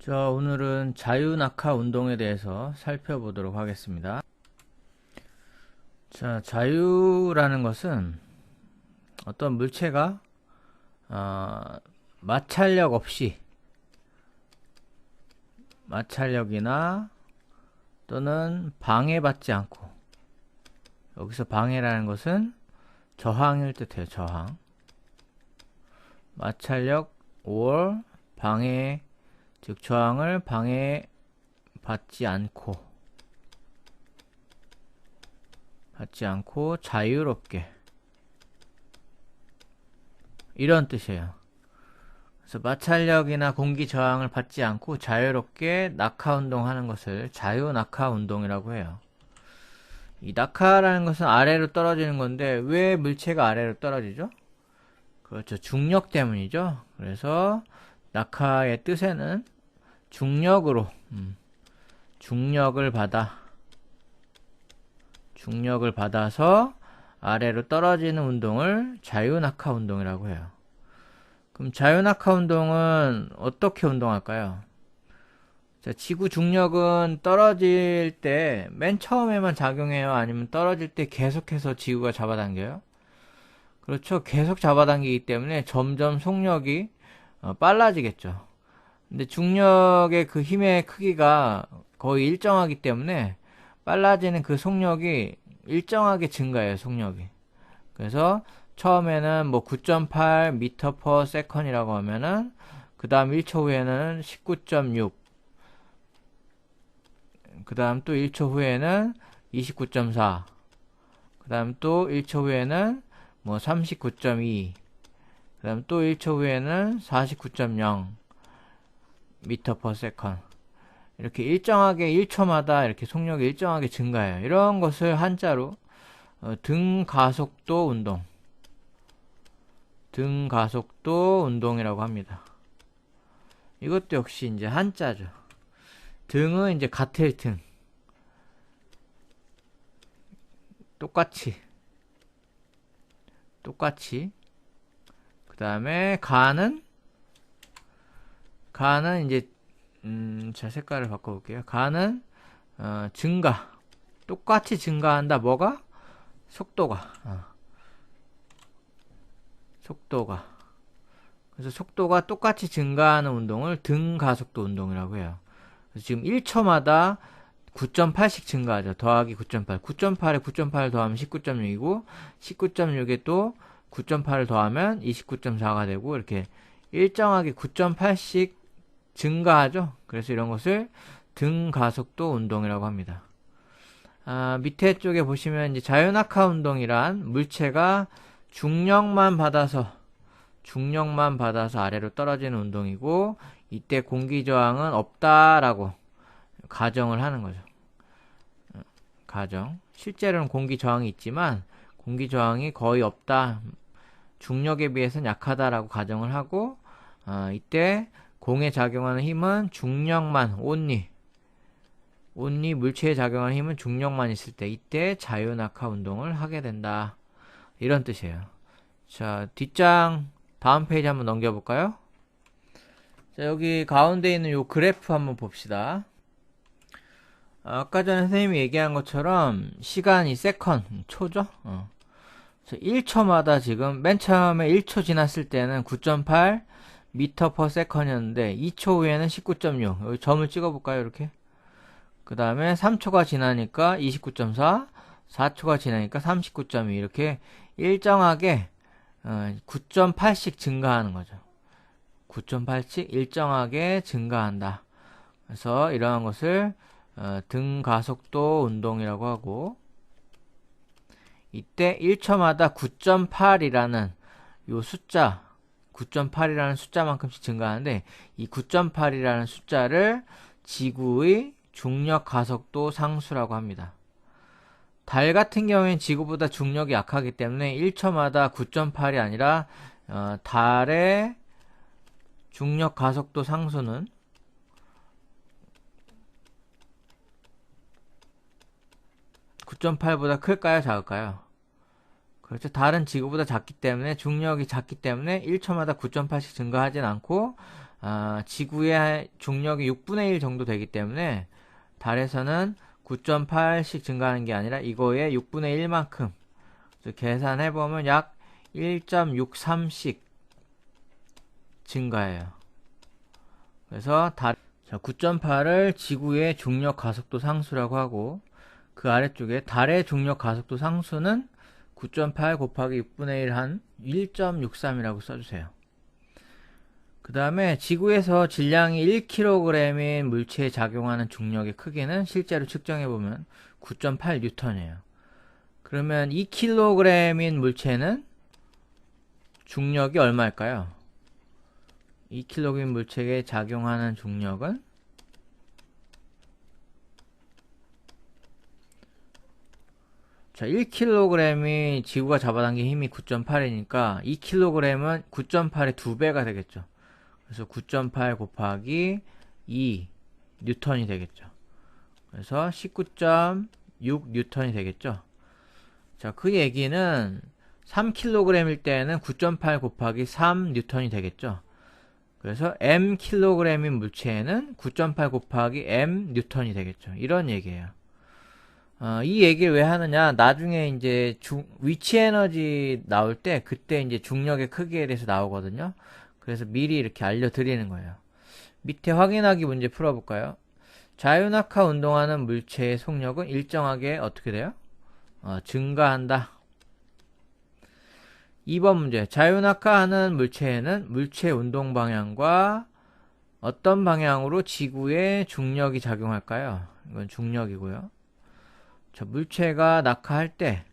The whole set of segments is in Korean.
자, 오늘은 자유낙하 운동에 대해서 살펴보도록 하겠습니다. 자, 자유라는 것은 어떤 물체가 어, 마찰력 없이 마찰력이나 또는 방해받지 않고 여기서 방해라는 것은 저항일 뜻해요. 저항. 마찰력 or 방해 즉 저항을 방해받지 않고 받지 않고 자유롭게 이런 뜻이에요. 그래서 마찰력이나 공기 저항을 받지 않고 자유롭게 낙하 운동하는 것을 자유 낙하 운동이라고 해요. 이 낙하라는 것은 아래로 떨어지는 건데 왜 물체가 아래로 떨어지죠? 그렇죠. 중력 때문이죠. 그래서 낙하의 뜻에는 중력으로 음, 중력을 받아 중력을 받아서 아래로 떨어지는 운동을 자유낙하 운동이라고 해요. 그럼 자유낙하 운동은 어떻게 운동할까요? 자, 지구 중력은 떨어질 때 맨 처음에만 작용해요? 아니면 떨어질 때 계속해서 지구가 잡아당겨요? 그렇죠. 계속 잡아당기기 때문에 점점 속력이 어, 빨라지겠죠. 근데 중력의 그 힘의 크기가 거의 일정하기 때문에 빨라지는 그 속력이 일정하게 증가해요, 속력이. 그래서 처음에는 뭐 9.8 미터 퍼 세컨이라고 하면은 그 다음 1초 후에는 19.6. 그 다음 또 1초 후에는 29.4. 그 다음 또 1초 후에는 뭐 39.2. 그 다음 또 1초 후에는 49.0 미터 퍼 세컨 이렇게 일정하게 1초마다 이렇게 속력이 일정하게 증가해요. 이런 것을 한자로 어, 등가속도 운동 등가속도 운동이라고 합니다. 이것도 역시 이제 한자죠. 등은 이제 같을 등 똑같이 똑같이 그 다음에 가는 가는 이제 음, 자 색깔을 바꿔볼게요. 가는 어, 증가 똑같이 증가한다. 뭐가 속도가 어. 속도가 그래서 속도가 똑같이 증가하는 운동을 등가속도 운동이라고 해요. 그래서 지금 1초마다 9.8씩 증가하죠. 더하기 9.8. 9.8에 9.8을 더하면 19.6이고 19.6에 또 9.8을 더하면 29.4가 되고 이렇게 일정하게 9.8씩 증가하죠. 그래서 이런 것을 등가속도 운동이라고 합니다. 아, 밑에 쪽에 보시면 이제 자유낙하 운동이란 물체가 중력만 받아서 중력만 받아서 아래로 떨어지는 운동이고 이때 공기 저항은 없다라고 가정을 하는 거죠. 가정. 실제로는 공기 저항이 있지만 공기 저항이 거의 없다. 중력에 비해서는 약하다라고 가정을 하고 어, 이때 공에 작용하는 힘은 중력만 온리 온리 물체에 작용하는 힘은 중력만 있을 때 이때 자유낙하 운동을 하게 된다. 이런 뜻이에요. 자, 뒷장 다음 페이지 한번 넘겨볼까요? 자, 여기 가운데 있는 요 그래프 한번 봅시다. 아까 전에 선생님이 얘기한 것처럼 시간이 세컨, 초죠? 어. 1초마다 지금 맨 처음에 1초 지났을 때는 9.8 미터 퍼 세컨이었는데 2초 후에는 19.6 여기 점을 찍어볼까요 이렇게? 그 다음에 3초가 지나니까 29.4 4초가 지나니까 39.2 이렇게 일정하게 어, 9.8씩 증가하는 거죠. 9.8씩 일정하게 증가한다. 그래서 이러한 것을 어, 등가속도 운동이라고 하고 이때 1초마다 9.8이라는 요 숫자 9.8이라는 숫자만큼씩 증가하는데 이 9.8이라는 숫자를 지구의 중력 가속도 상수라고 합니다. 달 같은 경우엔 지구보다 중력이 약하기 때문에 1초마다 9.8이 아니라 어, 달의 중력 가속도 상수는 9.8보다 클까요? 작을까요? 그렇죠. 달은 지구보다 작기 때문에 중력이 작기 때문에 1초마다 9.8씩 증가하진 않고 아, 지구의 중력이 6분의 1 정도 되기 때문에 달에서는 9.8씩 증가하는 게 아니라 이거의 6분의 1만큼 계산해 보면 약 1.63씩 증가해요. 그래서 달 9.8을 지구의 중력 가속도 상수라고 하고 그 아래쪽에 달의 중력 가속도 상수는 9.8 곱하기 6분의 1 한 1.63이라고 써주세요. 그 다음에 지구에서 질량이 1kg인 물체에 작용하는 중력의 크기는 실제로 측정해보면 9.8N이에요. 그러면 2kg인 물체는 중력이 얼마일까요? 2kg인 물체에 작용하는 중력은 자, 1kg이 지구가 잡아당긴 힘이 9.8이니까 2kg은 9.8의 2배가 되겠죠. 그래서 9.8 곱하기 2 뉴턴이 되겠죠. 그래서 19.6 뉴턴이 되겠죠. 자, 그 얘기는 3kg일 때는 9.8 곱하기 3 뉴턴이 되겠죠. 그래서 m kg인 물체에는 9.8 곱하기 m 뉴턴이 되겠죠. 이런 얘기예요. 어, 이 얘기를 왜 하느냐? 나중에 이제 중, 위치 에너지 나올 때 그때 이제 중력의 크기에 대해서 나오거든요. 그래서 미리 이렇게 알려드리는 거예요. 밑에 확인하기 문제 풀어볼까요? 자유낙하 운동하는 물체의 속력은 일정하게 어떻게 돼요? 어, 증가한다. 2번 문제. 자유낙하하는 물체에는 물체 운동 방향과 어떤 방향으로 지구에 중력이 작용할까요? 이건 중력이고요. 저 물체가 낙하할 때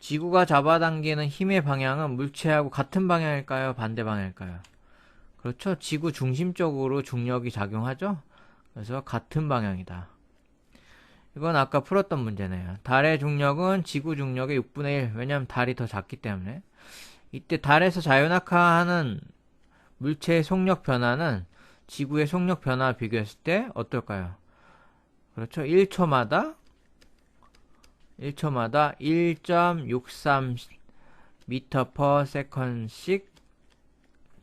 지구가 잡아당기는 힘의 방향은 물체하고 같은 방향일까요? 반대 방향일까요? 그렇죠. 지구 중심적으로 중력이 작용하죠. 그래서 같은 방향이다. 이건 아까 풀었던 문제네요. 달의 중력은 지구 중력의 6분의 1. 왜냐하면 달이 더 작기 때문에. 이때 달에서 자유낙하하는 물체의 속력 변화는 지구의 속력 변화와 비교했을 때 어떨까요? 그렇죠. 1초마다 1초마다 1.63 미터 퍼 세컨씩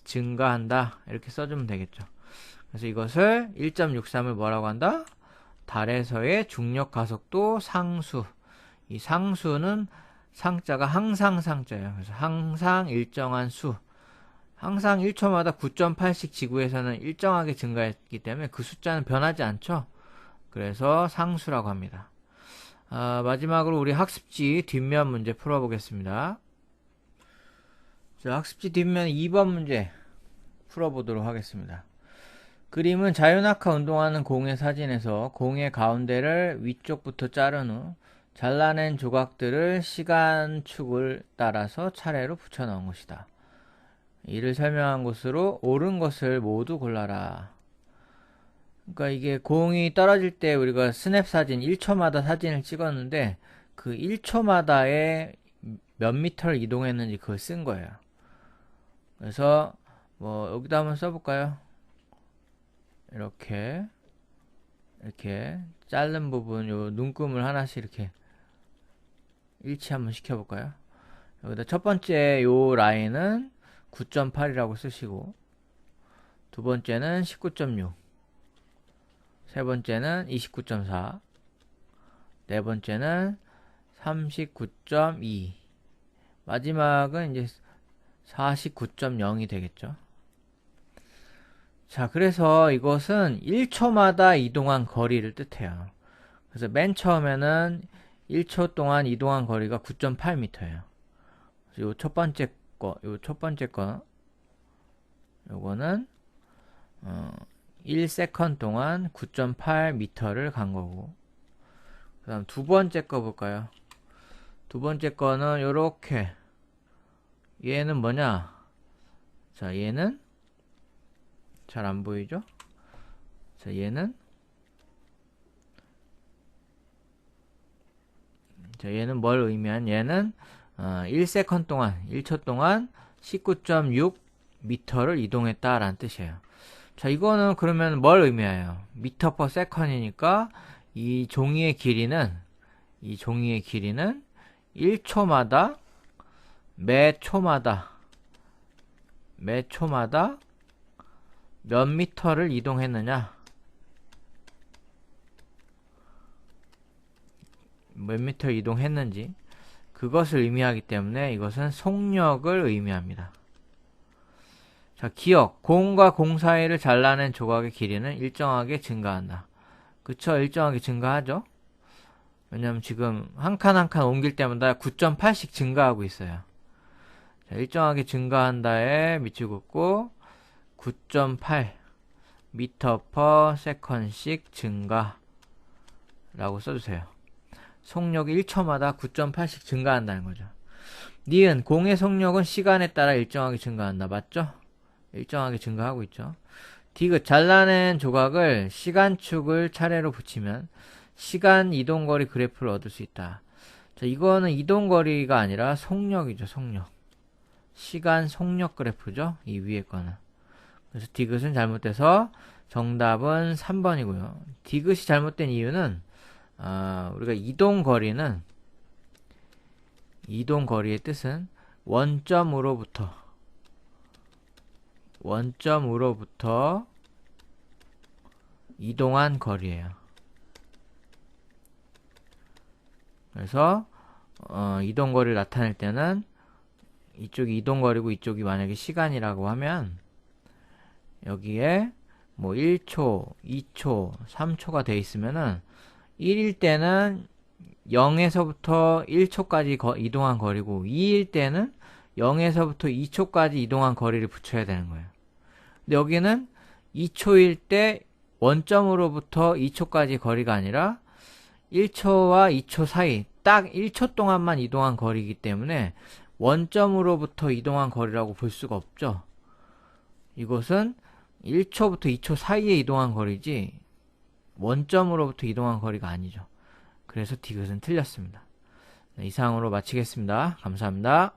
증가한다. 이렇게 써주면 되겠죠. 그래서 이것을 1.63을 뭐라고 한다? 달에서의 중력 가속도 상수. 이 상수는 상자가 항상 상자예요. 그래서 항상 일정한 수. 항상 1초마다 9.8씩 지구에서는 일정하게 증가했기 때문에 그 숫자는 변하지 않죠. 그래서 상수라고 합니다. 아, 마지막으로 우리 학습지 뒷면 문제 풀어보겠습니다. 자, 학습지 뒷면 2번 문제 풀어보도록 하겠습니다. 그림은 자유낙하 운동하는 공의 사진에서 공의 가운데를 위쪽부터 자른 후 잘라낸 조각들을 시간축을 따라서 차례로 붙여 넣은 것이다. 이를 설명한 것으로 옳은 것을 모두 골라라. 그러니까 이게 공이 떨어질 때 우리가 스냅 사진 1초마다 사진을 찍었는데 그 1초마다에 몇 미터를 이동했는지 그걸 쓴 거예요. 그래서 뭐 여기다 한번 써볼까요? 이렇게 이렇게 자른 부분 요 눈금을 하나씩 이렇게 일치 한번 시켜볼까요? 여기다 첫 번째 요 라인은 9.8이라고 쓰시고 두 번째는 19.6 세 번째는 29.4, 네 번째는 39.2, 마지막은 이제 49.0이 되겠죠. 자, 그래서 이것은 1초마다 이동한 거리를 뜻해요. 그래서 맨 처음에는 1초 동안 이동한 거리가 9.8m예요. 요 첫 번째 거, 요 첫 번째 거, 요거는 어, 1세컨 동안 9.8m를 간 거고. 그 다음 두 번째 거 볼까요? 두 번째 거는 요렇게. 얘는 뭐냐? 자 얘는 잘 안 보이죠? 자 얘는 자 얘는 뭘 의미한? 얘는 어, 1세컨 동안 1초 동안 19.6m를 이동했다 라는 뜻이에요 자, 이거는 그러면 뭘 의미해요? 미터 퍼 세컨이니까 이 종이의 길이는 이 종이의 길이는 1초마다 매 초마다 매 초마다 몇 미터를 이동했느냐? 몇 미터 이동했는지 그것을 의미하기 때문에 이것은 속력을 의미합니다. 자, 기억. 공과 공 사이를 잘라낸 조각의 길이는 일정하게 증가한다. 그쵸? 일정하게 증가하죠? 왜냐면 지금 한 칸 한 칸 옮길 때마다 9.8씩 증가하고 있어요. 자, 일정하게 증가한다에 밑줄 긋고 9.8 미터 퍼 세컨씩 증가 라고 써주세요. 속력이 1초마다 9.8씩 증가한다는 거죠. 니은 공의 속력은 시간에 따라 일정하게 증가한다. 맞죠? 일정하게 증가하고 있죠. 디귿 잘라낸 조각을 시간축을 차례로 붙이면 시간 이동거리 그래프를 얻을 수 있다. 자, 이거는 이동거리가 아니라 속력이죠, 속력. 시간 속력 그래프죠, 이 위에 거는. 그래서 디귿은 잘못돼서 정답은 3번이고요. 디귿이 잘못된 이유는 아, 우리가 이동거리는 이동거리의 뜻은 원점으로부터 원점으로부터 이동한 거리예요. 그래서 어, 이동 거리를 나타낼 때는 이쪽이 이동 거리고 이쪽이 만약에 시간이라고 하면 여기에 뭐 1초, 2초, 3초가 돼 있으면은 1일 때는 0에서부터 1초까지 거, 이동한 거리고 2일 때는 0에서부터 2초까지 이동한 거리를 붙여야 되는 거예요. 여기는 2초일 때 원점으로부터 2초까지 거리가 아니라 1초와 2초 사이 딱 1초 동안만 이동한 거리이기 때문에 원점으로부터 이동한 거리라고 볼 수가 없죠. 이것은 1초부터 2초 사이에 이동한 거리지 원점으로부터 이동한 거리가 아니죠. 그래서 디귿은 틀렸습니다. 네, 이상으로 마치겠습니다. 감사합니다.